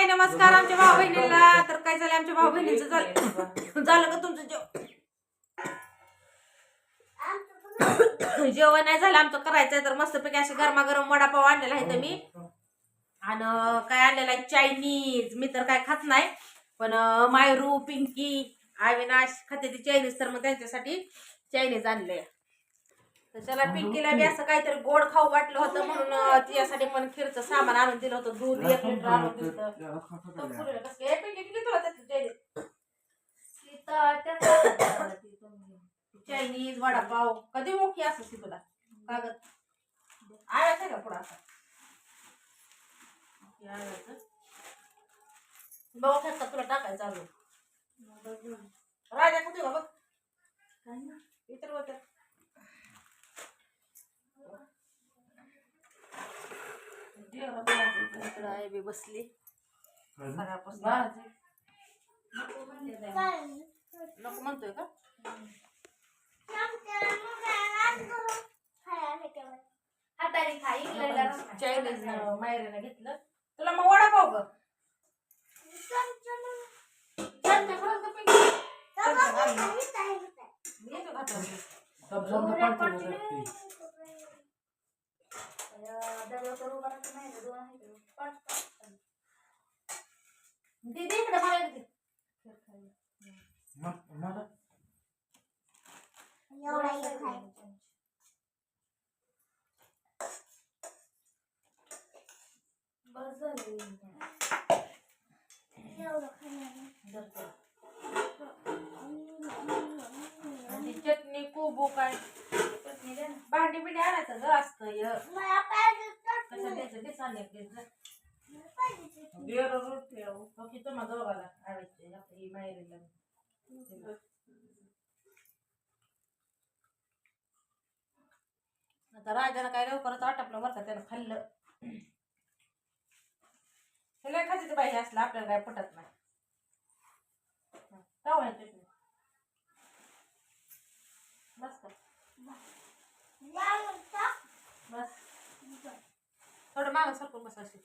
हाय नमस्कार आमच्या भाऊ बहिणीला. तर काय झालं आमच्या भाऊ बहिणीचं झालं झालं का तुमचं जेव जेवण नाही झालं आमचं करायचंय. तर मस्तपैकी असे गरमागरम वडापाव आणलेला आहे तर मी आणि काय आणलेला आहे? चायनीज. मी तर काय खात नाही. पण मायरू पिंकी अविनाश खाते ते चायनीज तर मग त्यांच्यासाठी चायनीज आणले तर त्याला पिंकीला बी असं काहीतरी गोड खाऊ वाटलं होतं म्हणून तिच्यासाठी पण खीरचं सामान आणून दिलं होतं दूध एक लिटर आणून दिलं होतं. चायनीज चायनीज वडापाव कधी मोठी असं ती तुला? कागद. आळायचं का पुढं असं. बघ फक्त तुला टाकायचं अजून. राजा कुठे बघ? इतर होत्या इकडं आहे बी बसली नको म्हणतोय का? चायनीज मायरेनं घेतलं. तुला मग वडापाव ग. येतो घातला दीदी इकडे मला दे. आणि कोबू काय? भांडी बिंडी आणायचं ग असतं द्यायचं ते सांगायचं हो की तुम्हा दोघाला आणायचे आपली माहेरीला. आता राजाला काय लवकरच आटपलं बरं का त्यानं खाल्लं. हे लय खायचं बाई असलं आपल्याला काय पटत नाही. बस बस. थोडं मागं सरकून बस अशी.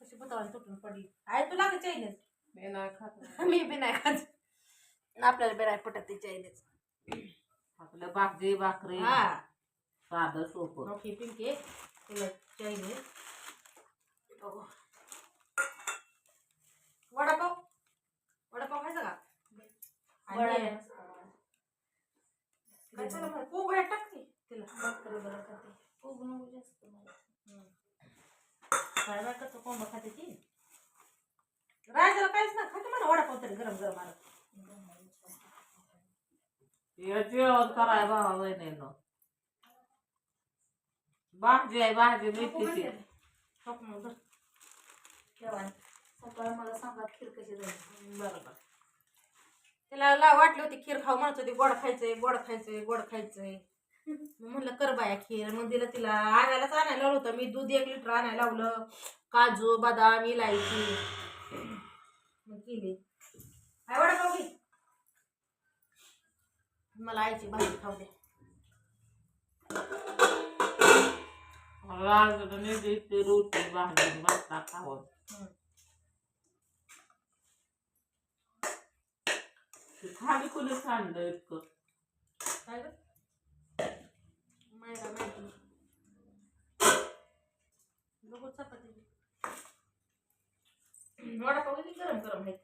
कशी बुतावाला तुटून पडली. आहे तुला का चायनीज मी बी नाही खात. आपल्याला बी नाही पटत ती चायनीज आपलं भाकरी भाकरी. हा. साधं सोपं. ओके पिंके. तुला चायनीज बघू वडापाव? वडापाव खायचा का? आणि तुला खूप वेळ टाकते तिला काय बाय कसं कोंब खाते ती? राजाला काहीच ना खाते मला वडापाव तरी गरम गरम आला. हे जेवण कराय बाबा बहिणीनं भाजी आहे भाजी मेथीची. सकाळ मला सांगा खीर कशी झाली. बरोबर तिला ला वाटली होती खीर खाऊ म्हणत होती गोड खायचंय गोड खायचंय गोड खायचंय. म्हणलं कर बाया खीर. मग दिलं तिला. आणायलाच आणायला लावलं होतं. मी दूध एक लिटर आणायला लावलं. काजू बदाम इलायची. मग केली. काय वडापाव घे. मला आईची भाजी खाऊ दे. रोटी भाजी भाता खावं. खाली कुणी सांडलं इतकं. काय ग? मायरा माहिती बघू चपाती. वडापाव किती गरम गरम आहेत?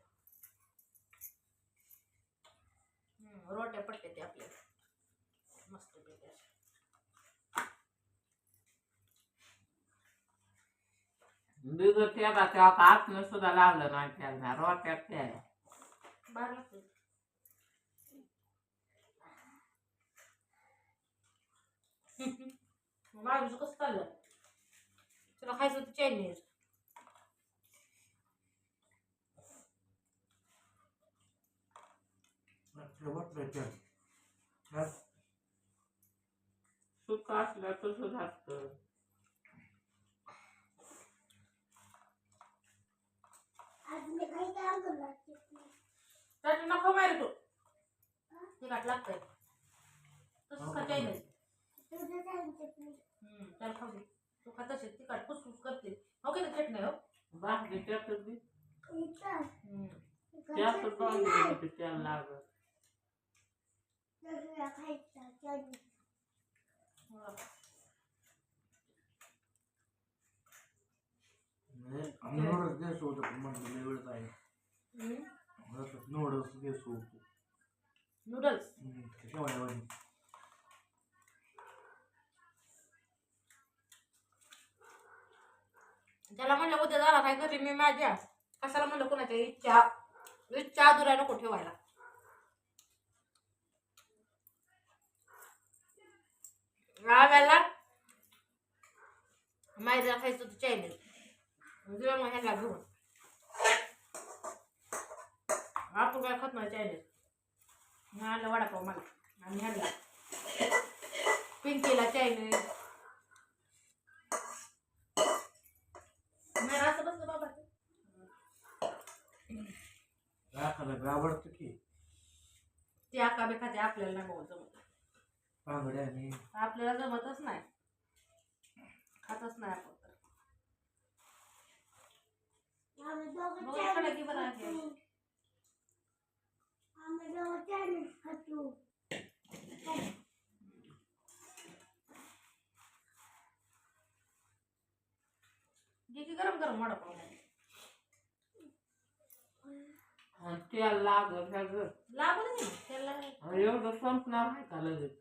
हम्म, रोट्या पट्ट्या ते आपल्या. मस्त पैकी. बिगर त्याला तेव्हा का आतनं सुद्धा लावलं नाही त्याला रोट्यात त्याला बाहेर माझं कसं चाललं तुला खायचं होतं चायनीज सुख असलं तसंच असतं. त्याची नको मारे तू. तिखट लागतंय. तसंच का? चायनीज खाऊ दे तू खात असेल तिखट फुसफुस करते हो की नाही चटणी हो भाकरी त्यातच बी हम्म. ते त्याला गॅस होतं म्हणलं लय आहे हम्म. नूडल्स गॅस होतो नूडल्स त्याला म्हणलं उद्या जाणार नाही घरी मी माझ्या कशाला म्हणलं कोणाच्या इच्छा इच्छा अधुरा नको ठेवायला. आव्याला मायला खायचं होतं चायनीज दिलं मग ह्याला घेऊन. आपण काय खात नाही चायनीज आणलं वडापाव मला आणि ह्याला. पिंकीला चायनीज नाही असं बसलं बाबा राखायला आवडतं की? ते आका बी खाते आपल्याला नाही बाबा जमत. आपल्याला जमतच नाही. खातच नाही आपण तर. बघू इकडे की बरं आहे. जे की गरम गरम वडापाव आणि त्याला लागू त्याला नाही आणि एवढं संपणार नाही का लगेच.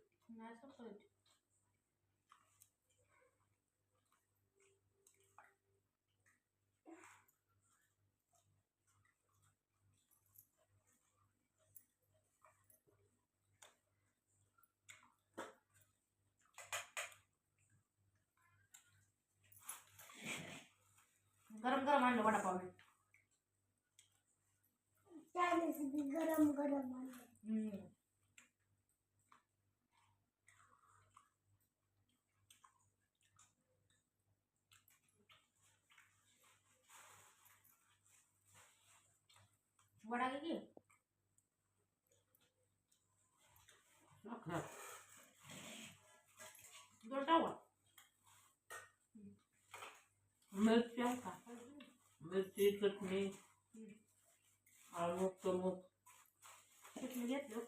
गरम गरम आणलं वडापाव. मी. गरम गरम हम्म. वडा घे की. साखर. दोन टाका मिरची आहे का मिरची चटणी अमुक तमुक चटणी घेतलं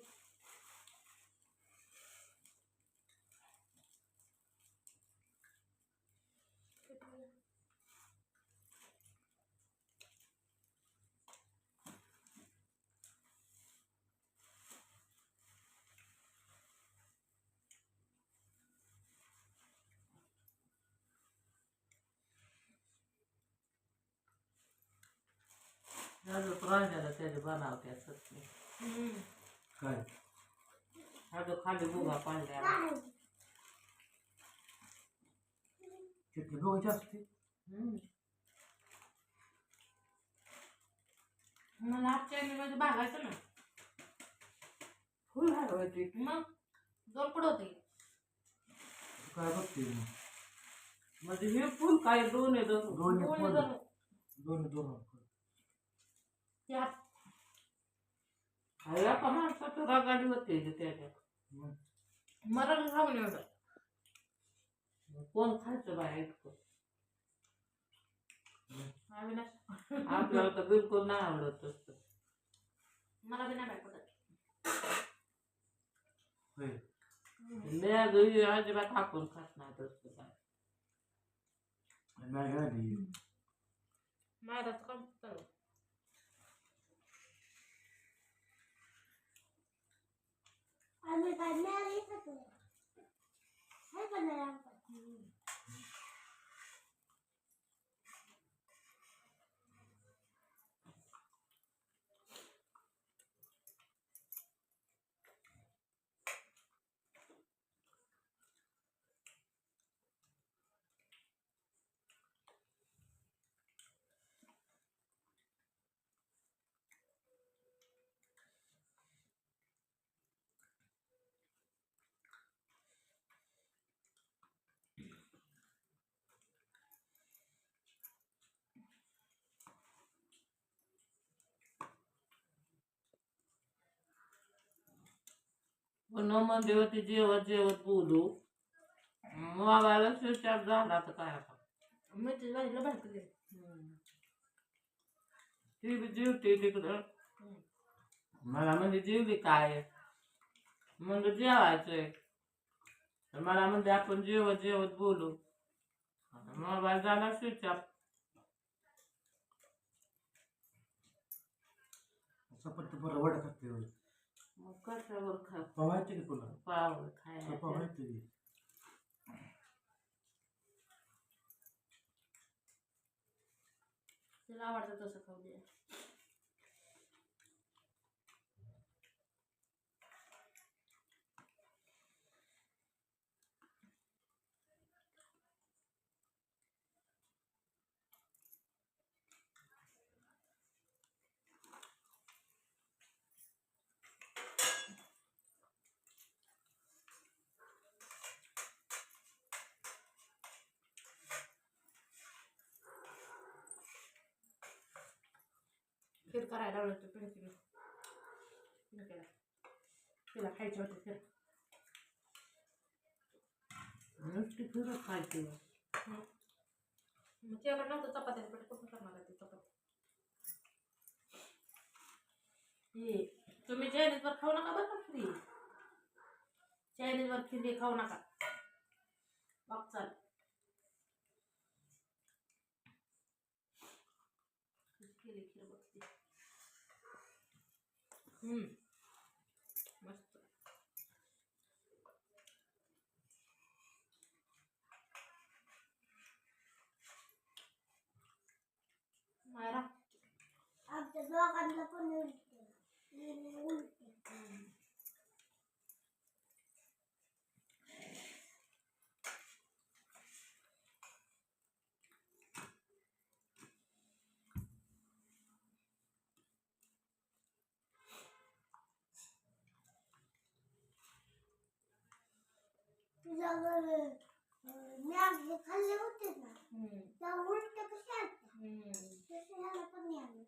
ह्याचं रांजाला त्याचे बनवत्या चटणी हम्म. काय? ह्याचं खाली बुगा पांढऱ्या बघायची असते. मला आजच्या मध्ये भागायचं ना. फुल हलवायची मग? कुठं होते? काय बघते? म्हणजे हे फुल काय दोन आहे दोन दोन दोन दोन. दोन ते हात एका माणसाचं रगाडी होते ते त्याच्यात. मग मरण खाऊन एवढं कोण खायचं अविनाश आपल्याला तर बिलकुल नाही आवडत तसं. मला बी नाही पडत अजिबात हाकून खात नाही तसं काय. नाही आली माझं काम चालू आम्ही काय नाही खातो हे पण नाही मध्ये होती जेवत जेवत बोलू मोबाईल स्विच ऑफ झाला तर काय आता मेथीची भाजीला. ती बी जेवते तिकडं. मला म्हणजे जेवली काय म्हणजे जेवायचंय तर मला म्हणजे आपण जेवत जेवत बोलू मोबाईल झाला स्विच ऑफ बरं होय. मग कशावर खा पवायचे की तुला पाव खायला पवायचे की तिला आवडतं तसं खाऊ दे खीर करायला लावलं होतं पिंकीला तिला खायची होती खीर नुसती फिरत खायची. मग तिच्याकडे नव्हतं चपात्याचं पीठ कुठं करणार ते चपाती? हे तुम्ही चायनीजवर खाऊ नका बरं का खिरी चायनीजवर खिरी खाऊ नका. बघ चाल केली खीर बघते हम्म मस्त मायरा आमच्या दोघांना पण खाल्ले होते ना त्या उलटे हम्म. तसे ह्याला पण नाही आले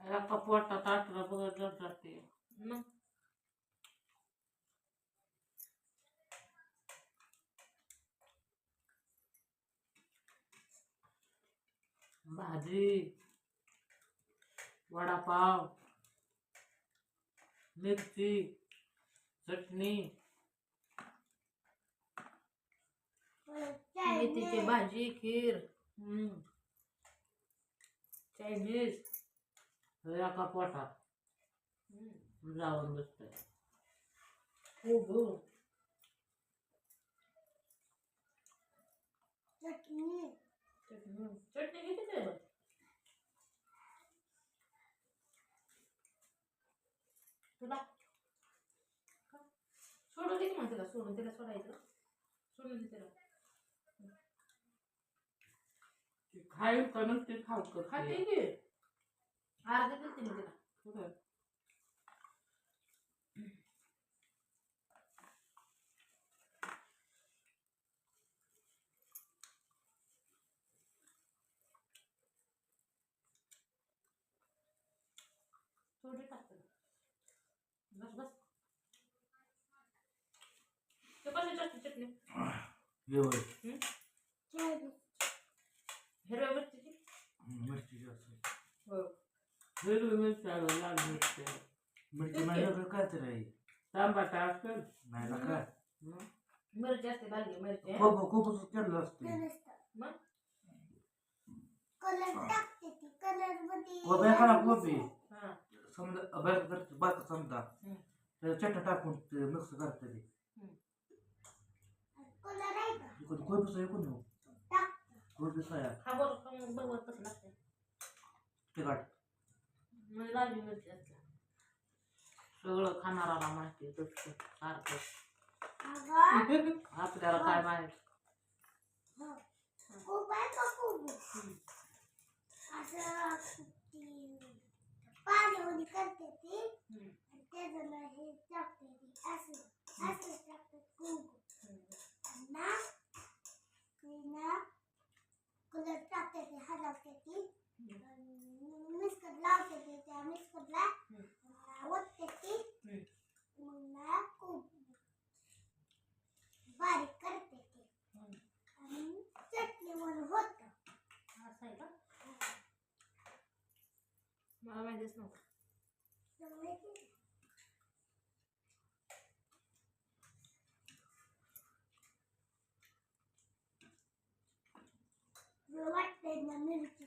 एका पोटात आठवडा बघत जाते मग? भाजी वडापाव मिरची चटणी. मेथीची भाजी खीर. हम्म. चायनीज. एका पोटात. जाऊन बसतंय. हो गो चटणी. चटणी. किती तुला? सोडून दे की मग तिला सोडून तिला सोडायचं. सोडून दे तिला. ती खाईल का नुसती खाऊ खाते की? अर्धे देते मी तिला. थोडी टाकते बस बस ते कशी चटणी चटणी हिरव्या मिरचीची हम्म, मिरची जास्त हो हिरवी मिरची आलं लाल मिरची. मिरची नाही वेगळं काय तरी आहे टमाटा असेल नाही ना काय मिरची असते बारकी मिरची खूप खूपच केलेलं असते. मग? कलर टाकते ती कलरमध्ये कोब्या करा कोबी हा. समजा अभ्यास करते बात समजा. हम्म. त्याला चट टाकून मिक्स करते ते. कलर कोण कोण पिसा कोण हो टाक. कोण पिसा या हा बरोबर बरोबर कसं लागतं ते काढ. म्हणजे लाल मिरची असते सगळं खाणाराला माहिती तसं सारखं. आपल्याला काय माहिती? खूप आहे मिस खूप असं ती पाण्यामध्ये करते ती लावते त्या मग ना खूप बारीक करते ते आणि चटणी म्हणून होतं असं आहे का मला माहितीच नव्हतं वाटतंय ना मिरचीच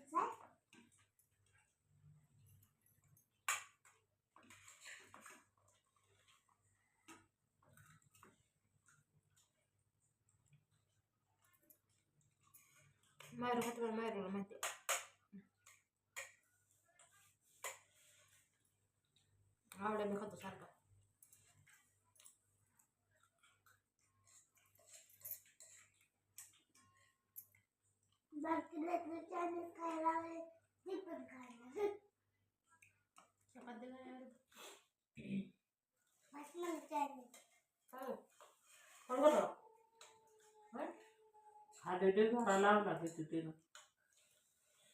आहे मायरू खाते मला मायरूला माहिती आवडे मी खातो सारखा बाकी लेकरं चायनीज खायला लागले ती पण खायला चपाती नाही आवडत. बसलं चायनीज हो. कोण बोलतो? होय? खाली ते घरा लावला किती तिनं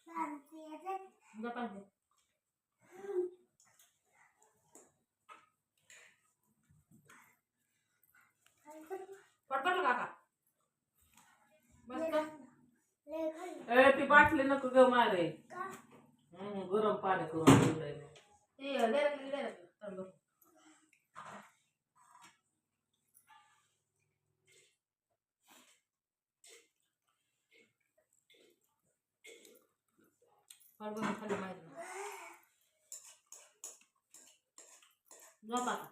शांती येते जा पाणी दे. पोट भरलं काका. मस्त. लय खाल्लं ए ती बाटली नको ग मारे. का? हम्म, गरम पाणी करून ठेवलंय मी. खाली डायरेक्टली माहिती नाही. झोप आता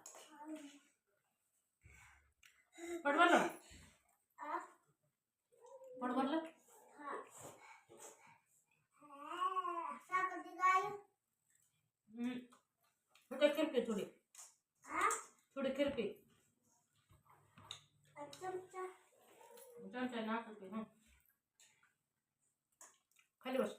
ती थोडी खिरपी थोडी हा थोडी खिरपी आणि चमचा चमचा नाचत ते हं खाली बस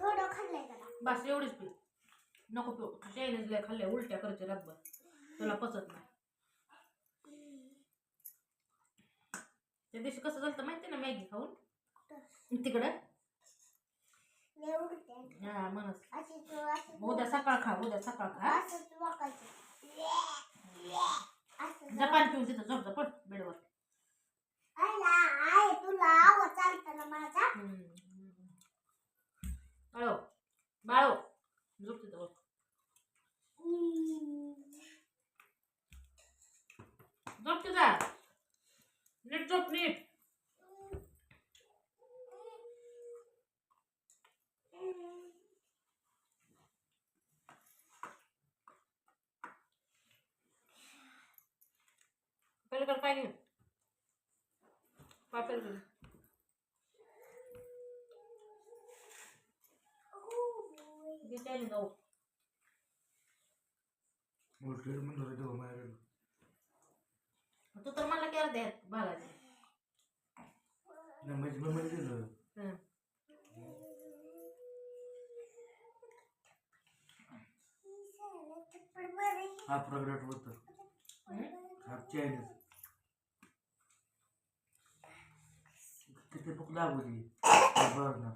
थोडं खाल्लंय का बस एवढीच पी नको पिऊ. चायनीज लय खाल्ले उलट्या करते रातभर. तुला पचत नाही. त्या दिवशी कसं झालं माहिती ना मॅगी खाऊन? तिकडं? हा म्हणस अशी तू अशी उद्या सकाळ खा उद्या सकाळ खा. असंच वाकायचं असं जा पाणी पिऊन तिथं झोप पड बेडवर. तुला माझा? बाळो झोपते झोप तिथं बस. झोप नीट झोप नीट. पलीकडे काय घेऊन. पापेल चायनीज जाऊ मोठे म्हणतो तेव्हा माहेर तू तर मला केलं द्या भागायचं नाही म्हणजे मी म्हणजे दिलं हं. हा प्रगट होतं. हं? हा चायनीज किती फक्त दाबवली बरं ना.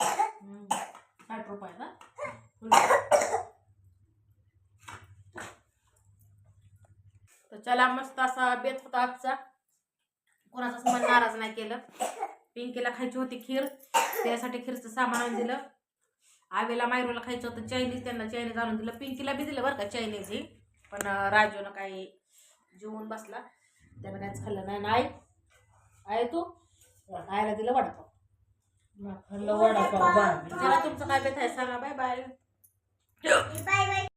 हं. साठ ना तर चला मस्त असा बेत होता आजचा. कोणाचाच मन नाराज नाही केलं. पिंकीला खायची होती खीर. त्यासाठी खीरचं सामान आणून दिलं. आवेला मायरूला खायचं होतं चायनीज. त्यांना चायनीज आणून दिलं. पिंकीला बी दिलं बरं का चायनीज ही. पण अं, राजूनं काही जेवून बसला. त्यानं काहीच खाल्लं नाही. आई? आहे तू? आयला दिलं वाटतो खाल्लं वडापाव बांधली जरा तुमचं काय बेत आहे? सांगा बाय बाय बाय बाय